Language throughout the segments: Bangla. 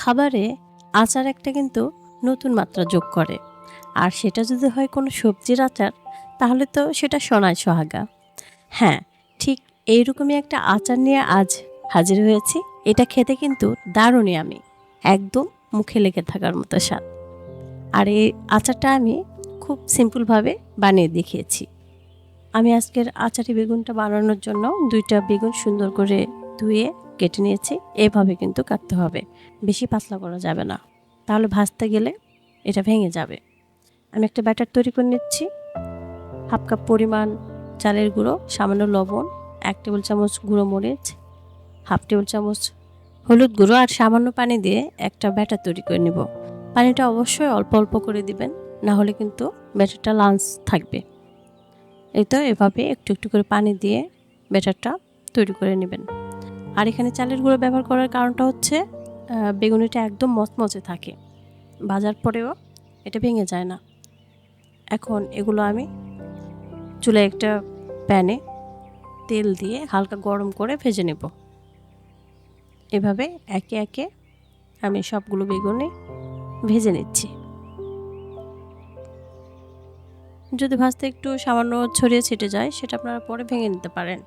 খাবারে আচার একটা কিন্তু নতুন মাত্রা যোগ করে। আর সেটা যদি হয় কোনো সবজির আচার, তাহলে তো সেটা সোনায় সোহাগা। হ্যাঁ ঠিক এইরকমই একটা আচার নিয়ে আজ হাজির হয়েছি। এটা খেতে কিন্তু দারুণই আমি। একদম মুখে লেগে থাকার মতো স্বাদ। আর এই আচারটা আমি খুব সিম্পলভাবে বানিয়ে দেখিয়েছি। আমি আজকের আচারি বেগুনটা বানানোর জন্য দুইটা বেগুন সুন্দর করে ধুয়ে কেটে নিয়েছি, এভাবে কিন্তু কাটতে হবে। বেশি পাতলা করা যাবে না। তাহলে ভাজতে গেলে এটা ভেঙে যাবে। আমি একটা ব্যাটার তৈরি করে নিচ্ছি। হাফ কাপ পরিমাণ চালের গুঁড়ো, সামান্য লবণ, এক টেবিল চামচ গুঁড়ো মরিচ, হাফ টেবিল চামচ হলুদ গুঁড়ো আর সামান্য পানি দিয়ে একটা ব্যাটার তৈরি করে নেব। পানিটা অবশ্যই অল্প অল্প করে দিবেন, না হলে কিন্তু ব্যাটারটা লাঞ্চ থাকবে। এই তো এভাবে একটু একটু করে পানি দিয়ে ব্যাটারটা তৈরি করে নেবেন। আর এখানে চালের গুঁড়ো ব্যবহার করার কারণটা হচ্ছে বেগুনিটা একদম মচমচে থাকে। ভাজার পরেও এটা ভেঙে যায় না। এখন এগুলো আমি চুলে একটা প্যানে তেল দিয়ে হালকা গরম করে ভেজে নেব। এভাবে একে একে আমি সবগুলো বেগুনে ভেজে নিচ্ছি। যদি ভাজতে একটু সামান্য ছড়িয়ে ছিটে যায়, সেটা আপনারা পরে ভেঙে নিতে পারেন।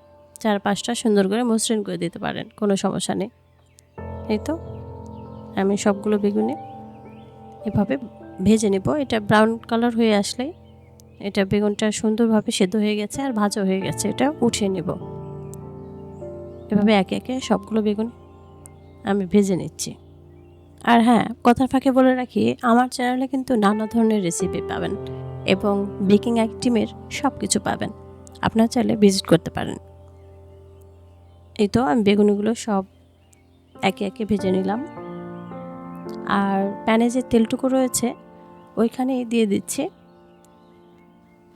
চার পাঁচটা সুন্দর করে মসৃণ করে দিতে পারেন, কোনো সমস্যা নেই। এই তো, আমি সবগুলো বেগুনে এভাবে ভেজে নেব। এটা ব্রাউন কালার হয়ে আসলেই এটা বেগুনটা সুন্দরভাবে সেদ্ধ হয়ে গেছে আর ভাজা হয়ে গেছে, এটা উঠিয়ে নেব। এভাবে একে একে সবগুলো বেগুন আমি ভেজে নিচ্ছি। আর হ্যাঁ কথার ফাঁকে বলে রাখি, আমার চ্যানেলে কিন্তু নানা ধরনের রেসিপি পাবেন এবং বেকিং আইটেমের সব কিছু পাবেন। আপনার চাইলে ভিজিট করতে পারেন। এই তো আমি বেগুনিগুলো সব একে একে ভেজে নিলাম। আর প্যানে যে তেলটুকু রয়েছে ওইখানে দিয়ে দিচ্ছি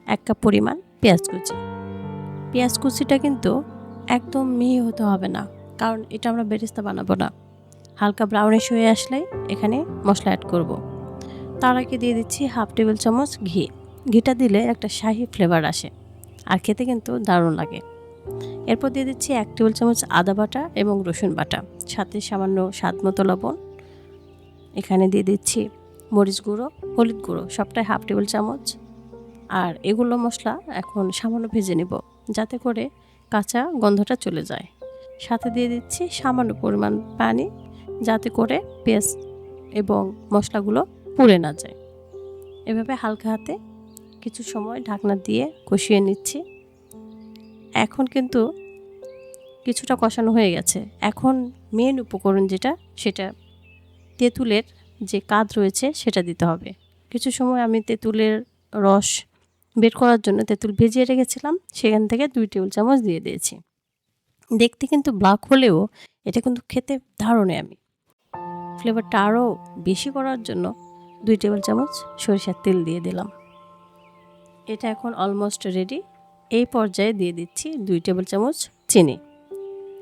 এক কাপ পরিমাণ পেঁয়াজ কুচি। পেঁয়াজ কুচিটা কিন্তু একদম মিহি হতে হবে না, কারণ এটা আমরা বেরেস্তা বানাবো না। হালকা ব্রাউনিশ হয়ে আসলেই এখানে মশলা অ্যাড করব। তার আগে দিয়ে দিচ্ছি হাফ টেবিল চামচ ঘি। ঘিটা দিলে একটা শাহি ফ্লেভার আসে, আর খেতে কিন্তু দারুণ লাগে। এরপর দিয়ে দিচ্ছি এক টেবিল চামচ আদা বাটা এবং রসুন বাটা। সাথে সামান্য স্বাদ মতো লবণ। এখানে দিয়ে দিচ্ছি মরিচ গুঁড়ো, হলুদ গুঁড়ো, সবটাই হাফ টেবিল চামচ। আর এগুলো মশলা এখন সামান্য ভেজে নেব, যাতে করে কাঁচা গন্ধটা চলে যায়। সাথে দিয়ে দিচ্ছি সামান্য পরিমাণ পানি, যাতে করে পেঁয়াজ এবং মশলাগুলো পুড়ে না যায়। এভাবে হালকা হাতে কিছু সময় ঢাকনা দিয়ে কষিয়ে নিচ্ছি। এখন কিন্তু কিছুটা কষানো হয়ে গেছে। এখন মেন উপকরণ যেটা, সেটা তেঁতুলের যে কাদ রয়েছে, সেটা দিতে হবে। কিছু সময় আমি তেঁতুলের রস বের করার জন্য তেঁতুল ভেজিয়ে রেখেছিলাম। সেখান থেকে দুই টেবিল চামচ দিয়ে দিয়েছি। দেখতে কিন্তু ব্ল্যাক হলেও এটা কিন্তু খেতে দারুণে আমি। ফ্লেভারটা আরও বেশি করার জন্য দুই টেবিল চামচ সরিষার তেল দিয়ে দিলাম। এটা এখন অলমোস্ট রেডি এই পর্যায়ে দিয়ে দিচ্ছি দুই টেবিল চামচ চিনি।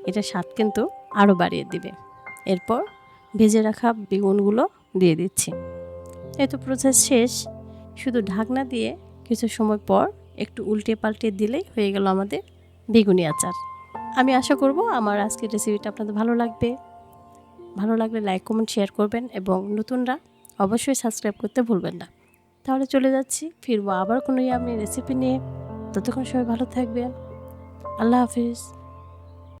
এটা স্বাদ কিন্তু আরও বাড়িয়ে দিবে। এরপর ভেজে রাখা বেগুনগুলো দিয়ে দিচ্ছি। এই তো প্রসেস শেষ। শুধু ঢাকনা দিয়ে কিছু সময় পর একটু উল্টে পাল্টে দিলেই হয়ে গেল আমাদের বেগুনি আচার। আমি আশা করব আমার আজকের রেসিপিটা আপনাদের ভালো লাগবে। ভালো লাগলে লাইক কমেন্ট শেয়ার করবেন এবং নতুনরা অবশ্যই সাবস্ক্রাইব করতে ভুলবেন না। তাহলে চলে যাচ্ছি, ফিরবো আবার কোনো আমি রেসিপি নিয়ে। ততক্ষণ সবাই ভালো থাকবেন। আল্লাহ হাফিজ।